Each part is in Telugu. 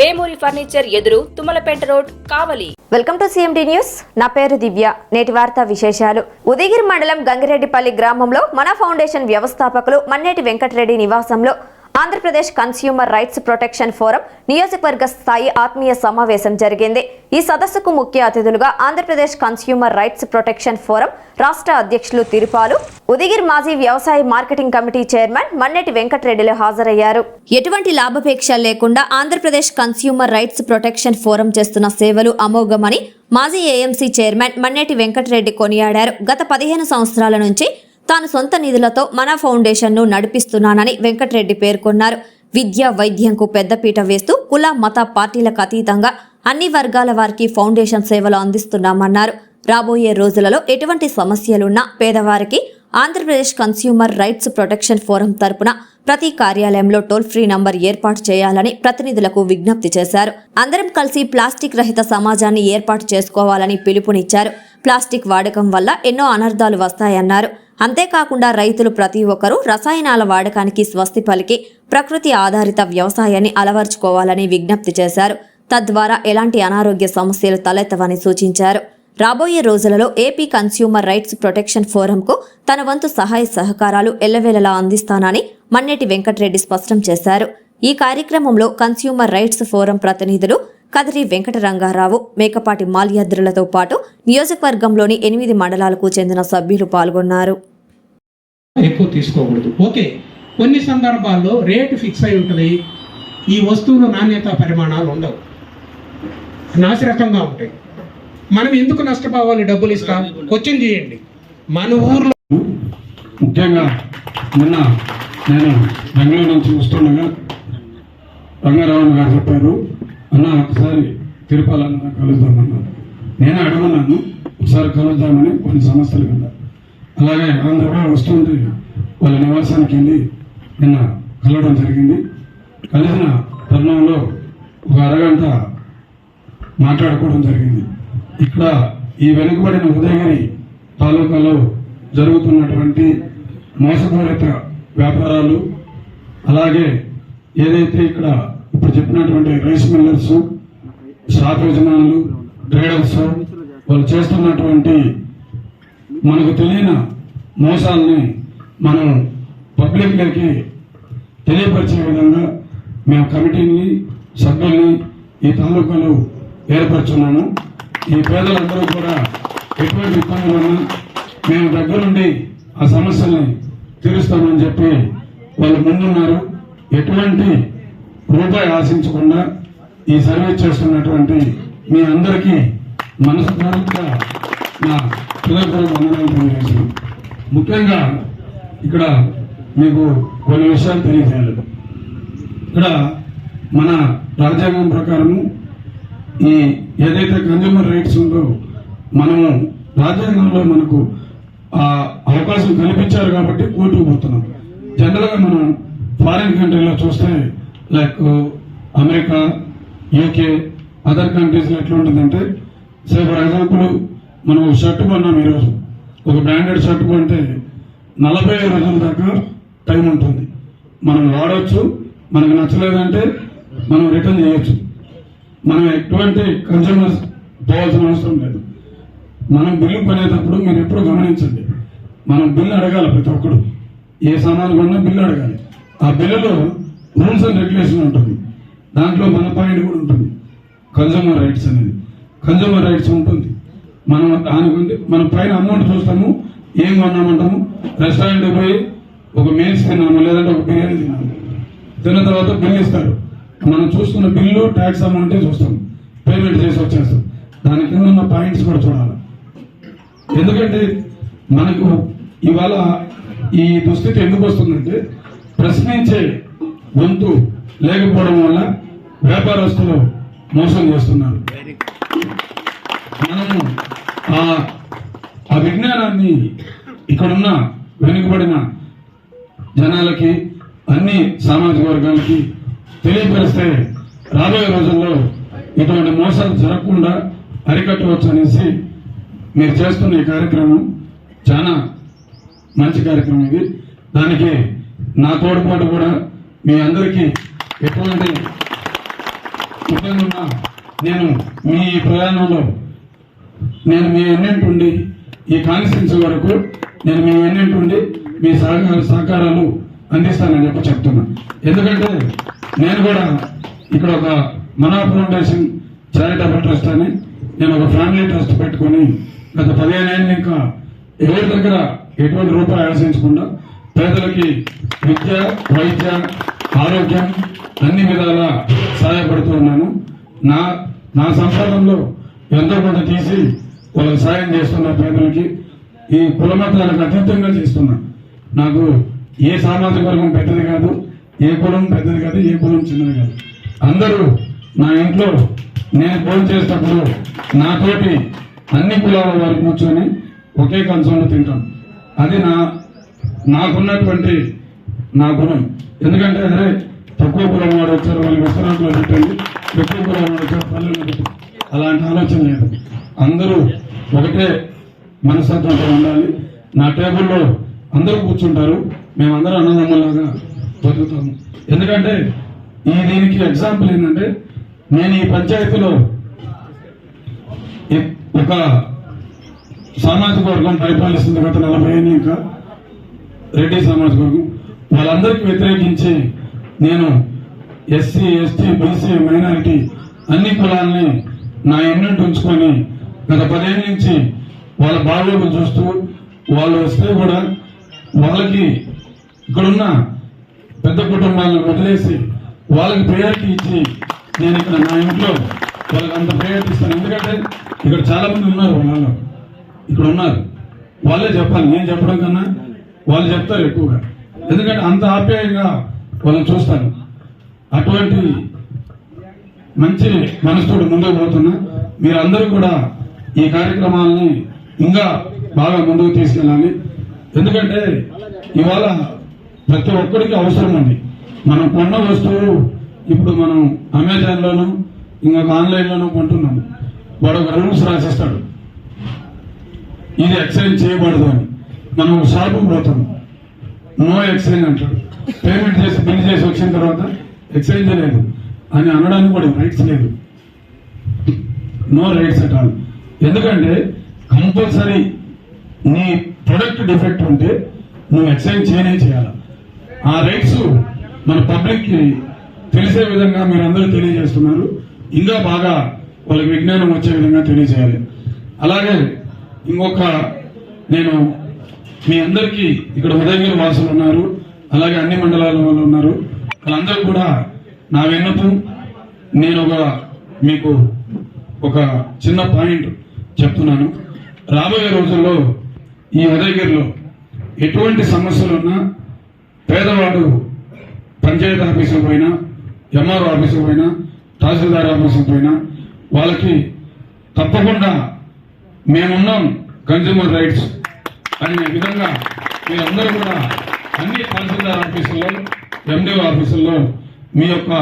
వేమూరి ఫర్నిచర్ ఎదురు Tummalapeta road Kavali. Welcome to CMD news నా పేరు దివ్య. నేటి వార్తా విశేషాలు. ఉదయగిరి మండలం గంగిరెడ్డిపల్లి గ్రామంలో మన ఫౌండేషన్ వ్యవస్థాపకులు మన్నేటి వెంకటరెడ్డి నివాసంలో Andhra Pradesh consumer rights protection forum నియోజకవర్గ స్థాయి ఆత్మీయ సమావేశం జరిగింది. ఈ సదస్సుకు ముఖ్య అతిథులుగా Andhra Pradesh consumer rights protection forum రాష్ట్ర అధ్యక్షులు తిరుపాలు ఉదిగిర్ మాజీ వ్యవసాయ మార్కెటింగ్ కమిటీ చైర్మన్ మన్నెటి వెంకటరెడ్డిలు హాజరయ్యారు. ఎటువంటి లాభాపేక్ష లేకుండా Andhra Pradesh consumer rights protection forum చేస్తున్న సేవలు అమోఘమని మాజీ ఏఎంసీ చైర్మన్ మన్నెటి వెంకటరెడ్డి కొనియాడారు. గత పదిహేను సంవత్సరాల నుంచి తాను సొంత నిధులతో మన ఫౌండేషన్ను నడిపిస్తున్నానని వెంకటరెడ్డి పేర్కొన్నారు. విద్య వైద్యంకు పెద్దపీట వేస్తూ కుల మత పార్టీలకు అతీతంగా అన్ని వర్గాల వారికి ఫౌండేషన్ సేవలు అందిస్తున్నామన్నారు. రాబోయే రోజులలో ఎటువంటి సమస్యలున్నా పేదవారికి Andhra Pradesh consumer rights protection forum తరపున ప్రతి కార్యాలయంలో టోల్ ఫ్రీ నంబర్ ఏర్పాటు చేయాలని ప్రతినిధులకు విజ్ఞప్తి చేశారు. అందరం కలిసి ప్లాస్టిక్ రహిత సమాజాన్ని ఏర్పాటు చేసుకోవాలని పిలుపునిచ్చారు. ప్లాస్టిక్ వాడకం వల్ల ఎన్నో అనర్థాలు వస్తాయన్నారు. అంతేకాకుండా రైతులు ప్రతి ఒక్కరూ రసాయనాల వాడకానికి స్వస్తి పలికి ప్రకృతి ఆధారిత వ్యవసాయాన్ని అలవర్చుకోవాలని విజ్ఞప్తి చేశారు. తద్వారా ఎలాంటి అనారోగ్య సమస్యలు తలెత్తవని సూచించారు. రాబోయే రోజులలో ఏపీ కన్స్యూమర్ రైట్స్ ప్రొటెక్షన్ ఫోరంకు తన వంతు సహాయ సహకారాలు ఎల్లవేళలా అందిస్తానని మన్నెటి వెంకటరెడ్డి స్పష్టం చేశారు. ఈ కార్యక్రమంలో కన్స్యూమర్ రైట్స్ ఫోరం ప్రతినిధులు కదిరి వెంకటరంగారావు మేకపాటి మాల్యాద్రులతో పాటు నియోజకవర్గంలోని ఎనిమిది మండలాలకు చెందిన సభ్యులు పాల్గొన్నారు. ఎక్కువ తీసుకోకూడదు. ఓకే కొన్ని సందర్భాల్లో రేటు ఫిక్స్ అయి ఉంటుంది. ఈ వస్తువులు నాణ్యత పరిమాణాలు ఉండవు. నాసిరకంగా ఉంటాయి. మనం ఎందుకు నష్టపోవాలి డబ్బులు ఇస్తాం? క్వశ్చన్ చేయండి. మన ఊర్లో ముఖ్యంగా నిన్న నేను బెంగళూరు నుంచి వస్తుండగా రంగారావు గారు చెప్పారు అన్న ఒకసారి తిరుపాలన్న కలుద్దామన్నాను నేనే అడగన్నాను ఒకసారి కలుద్దామని కొన్ని సమస్యలు కదా. అలాగే అందరూ కూడా వస్తుంటే వాళ్ళ నివాసానికి వెళ్ళి నిన్న కలవడం జరిగింది. కలిసిన తరుణంలో ఒక అరగంట మాట్లాడుకోవడం జరిగింది. ఇక్కడ ఈ వెనుకబడిన ఉదయగిరి తాలూకాలో జరుగుతున్నటువంటి మోసపూరిత వ్యాపారాలు అలాగే ఏదైతే ఇక్కడ ఇప్పుడు చెప్పినటువంటి రైస్ మిల్లర్స్ షాప్ యజమానులు ట్రేడర్స్ వాళ్ళు చేస్తున్నటువంటి మనకు తెలియని మోసాలని మనం పబ్లిక్లోకి తెలియపరిచే విధంగా మేము కమిటీని సభ్యుల్ని ఈ తాలూకాలో ఏర్పరచున్నాము. ఈ పేదలందరూ కూడా ఎటువంటి ఇబ్బందులను మేము దగ్గరుండి ఆ సమస్యల్ని తీరుస్తామని చెప్పి వాళ్ళు ముందున్నారు. ఎటువంటి రూపాయి ఆశించకుండా ఈ సర్వీస్ చేస్తున్నటువంటి మీ అందరికీ మనస్ఫూర్తిగా నా హృదయపూర్వక వందనాలు తెలియజేసాను ముఖ్యంగా ఇక్కడ మీకు కొన్ని విషయాలు తెలియజేయాలి. ఇక్కడ మన రాజ్యాంగం ప్రకారము ఈ ఏదైతే కన్జ్యూమర్ రైట్స్ ఉందో మనము రాజ్యాంగంలో మనకు ఆ అవకాశం కల్పించారు కాబట్టి కోర్టుకు పోతున్నాం. జనరల్గా మనం ఫారిన్ కంట్రీలో చూస్తే లైక్ అమెరికా యూకే అదర్ కంట్రీస్లో ఎట్లా ఉంటుందంటే సో ఫర్ ఎగ్జాంపుల్ మనం ఒక షర్ట్ కొన్నాం ఈరోజు. ఒక బ్రాండెడ్ షర్ట్ కొంటే నలభై రోజుల దాకా టైం ఉంటుంది. మనం వాడవచ్చు మనకు నచ్చలేదంటే మనం రిటర్న్ చేయొచ్చు. మనం ఎటువంటి కన్సూమర్స్ పోవాల్సిన అవసరం లేదు. మనం బిల్లు కొనేటప్పుడు మీరు ఎప్పుడు గమనించండి. మనం బిల్లు అడగాలి ప్రతి ఒక్కడు. ఏ సామాన్ కొన్నా బిల్లు అడగాలి. ఆ బిల్లులో రూల్స్ అండ్ రెగ్యులేషన్ ఉంటుంది. దాంట్లో మన పాయింట్ కూడా ఉంటుంది. కన్జ్యూమర్ రైట్స్ అనేది. కన్జ్యూమర్ రైట్స్ ఉంటుంది. మనం దానికి మనం పైన అమౌంట్ చూస్తాము. ఏం కొన్నామంటాము? రెస్టారెంట్ పోయి ఒక మీల్స్ తిన్నాము లేదంటే ఒక బిర్యానీ తిన్నాము. తిన్న తర్వాత బిల్ ఇస్తారు. మనం చూస్తున్న బిల్లు ట్యాక్స్ అమౌంటే చూస్తాం పేమెంట్ చేసి వచ్చేస్తాం. దాని కింద ఉన్న పాయింట్స్ కూడా చూడాలి. ఎందుకంటే మనకు ఇవాళ ఈ దుస్థితి ఎందుకు వస్తుందంటే ప్రశ్నించే గొంతు లేకపోవడం వల్ల వ్యాపారస్తులు మోసం చేస్తున్నారు. మనము ఆ ఆ విజ్ఞానాన్ని ఇక్కడున్న వెనుకబడిన జనాలకి అన్ని సామాజిక వర్గాలకి తెలియపరిస్తే రాబోయే రోజుల్లో ఇటువంటి మోసాలు జరగకుండా అరికట్టవచ్చు అనేసి మీరు చేస్తున్న ఈ కార్యక్రమం చాలా మంచి కార్యక్రమం ఇది. దానికి నా తోడ్పాటు కూడా మీ అందరికీ ఎటువంటి ఇబ్బంది నేను మీ ప్రయాణంలో నేను మీ ఎన్నింటుండి ఈ కాన్స్టిట్యూన్సీ వరకు నేను మీ ఎన్నింటుండి మీ సహకార సహకారాలు అందిస్తానని చెప్పి చెప్తున్నాను ఎందుకంటే నేను కూడా ఇక్కడ ఒక మనా ఫౌండేషన్ చారిటబుల్ ట్రస్ట్ అని నేను ఒక ఫ్యామిలీ ట్రస్ట్ పెట్టుకొని గత పదిహేను ఏళ్ళు ఇంకా ఎవరి దగ్గర ఎటువంటి రూపాయి ఆశించకుండా పేదలకి విద్య వైద్య ఆరోగ్యం అన్ని విధాలా సహాయపడుతూ ఉన్నాను. నా నా సంసారంలో ఎంతో కొంత తీసి వాళ్ళకి సాయం చేస్తున్నా పేదలకి ఈ కులమతాలకు అతీతంగా చేస్తున్నా. నాకు ఏ సామాజిక వర్గం పెద్దది కాదు ఏ కులం పెద్దది కాదు ఏ కులం చిన్నది కాదు. అందరూ నా ఇంట్లో నేను ఫోన్ చేసేటప్పుడు నాతోటి అన్ని కులాల వారు కూర్చొని ఒకే కంచంలో తింటాం. అది నా నాకున్నటువంటి నా గుణం. ఎందుకంటే అరే తక్కువ కులం వాడు వచ్చారు వాళ్ళు విశ్రాంతిలో పెట్టండి ఎక్కువ కులం వాడు వచ్చారు పల్లెల్లో పెట్టండి అలాంటి ఆలోచన లేదు. అందరూ ఒకటే మనస్తత్వంతో ఉండాలి. నా టేబుల్లో అందరూ కూర్చుంటారు. మేమందరూ అన్నదమ్ములాగా బతుకుతాము. ఎందుకంటే ఈ దీనికి ఎగ్జాంపుల్ ఏంటంటే నేను ఈ పంచాయతీలో ఒక సామాజిక వర్గం పరిపాలిస్తుంది గత నలభై ఏళ్ళు ఇంకా రెడ్డి సమాజ వర్గం. వాళ్ళందరికీ వ్యతిరేకించి నేను ఎస్సీ ఎస్టీ బీసీ మైనారిటీ అన్ని కులాలని నా ఎన్నింటి ఉంచుకొని గత పదేళ్ళ నుంచి వాళ్ళ బాగోగులు చూస్తూ వాళ్ళు వస్తే కూడా వాళ్ళకి ఇక్కడున్న పెద్ద కుటుంబాలను వదిలేసి వాళ్ళకి ప్రయారిటీ ఇచ్చి నేను ఇక్కడ నా ఇంట్లో వాళ్ళకి అంత ప్రయారిటీ ఇస్తాను. ఎందుకంటే ఇక్కడ చాలామంది ఉన్నారు వాళ్ళలో. ఇక్కడ ఉన్నారు. వాళ్ళే చెప్పాలి. నేను చెప్పడం కన్నా వాళ్ళు చెప్తారు ఎక్కువగా. ఎందుకంటే అంత ఆప్యాయంగా వాళ్ళని చూస్తాను అటువంటి మంచి మనసుతోటి ముందుకు పోతున్నా మీరందరూ కూడా ఈ కార్యక్రమాలని ఇంకా బాగా ముందుకు తీసుకెళ్ళాలి. ఎందుకంటే ఇవాళ ప్రతి ఒక్కరికి అవసరం ఉంది. మనం కొన్న వస్తువు ఇప్పుడు మనం అమెజాన్లోను ఇంకొక ఆన్లైన్లోనూ కొంటున్నాము. వాడు ఒక రూల్స్ రాసిస్తాడు. ఇది ఎక్స్చేంజ్ చేయబడదు అని. మనం ఒక పోతాం. నో ఎక్స్చేంజ్ అంటాడు. పేమెంట్ చేసి బిల్ చేసి వచ్చిన తర్వాత ఎక్స్చేంజ్ లేదు. అని అనడానికి కూడా రైట్స్ లేదు. నో రైట్స్ అట్ ఆల్ ఎందుకంటే కంపల్సరీ నీ ప్రొడక్ట్ డిఫెక్ట్ ఉంటే నువ్వు ఎక్స్చేంజ్ చేయనే చేయాలి. ఆ రైట్స్ మన పబ్లిక్కి తెలిసే విధంగా మీరు అందరూ తెలియజేస్తున్నారు. ఇంకా బాగా వాళ్ళకి విజ్ఞానం వచ్చే విధంగా తెలియజేయాలి. అలాగే ఇంకొక నేను మీ అందరికీ ఇక్కడ ఉదయగిరి వాసులు ఉన్నారు అలాగే అన్ని మండలాల వాళ్ళు ఉన్నారు. వాళ్ళందరూ కూడా నా విన్నపం నేను ఒక మీకు ఒక చిన్న పాయింట్ చెప్తున్నాను. రాబోయే రోజుల్లో ఈ ఉదయగిరిలో ఎటువంటి సమస్యలున్నా పేదవాడు పంచాయతీ ఆఫీసుకు పోయినా ఎంఆర్ఓ ఆఫీసుకు పోయినా తహసీల్దార్ ఆఫీసుకు పోయినా వాళ్ళకి తప్పకుండా మేమున్నాం. కన్జ్యూమర్ రైట్స్ అనే విధంగా మీరందరూ కూడా అన్ని తహసీల్దార్ ఆఫీసుల్లో ఎండిఓ ఆఫీసుల్లో మీ యొక్క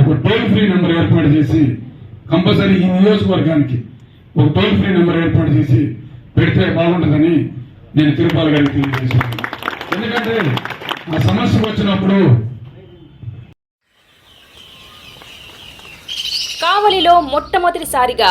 ఒక టోల్ ఫ్రీ నెంబర్ ఏర్పాటు చేసి కంపల్సరీ ఈ నియోజకవర్గానికి ఒక టోల్ ఫ్రీ నెంబర్ ఏర్పాటు చేసి పెడితే బాగుంటుందని నేను తిరుపతి గారికి తెలియజేశాను ఎందుకంటే ఆ సమస్య వచ్చినప్పుడు కావలిలో మొట్టమొదటిసారిగా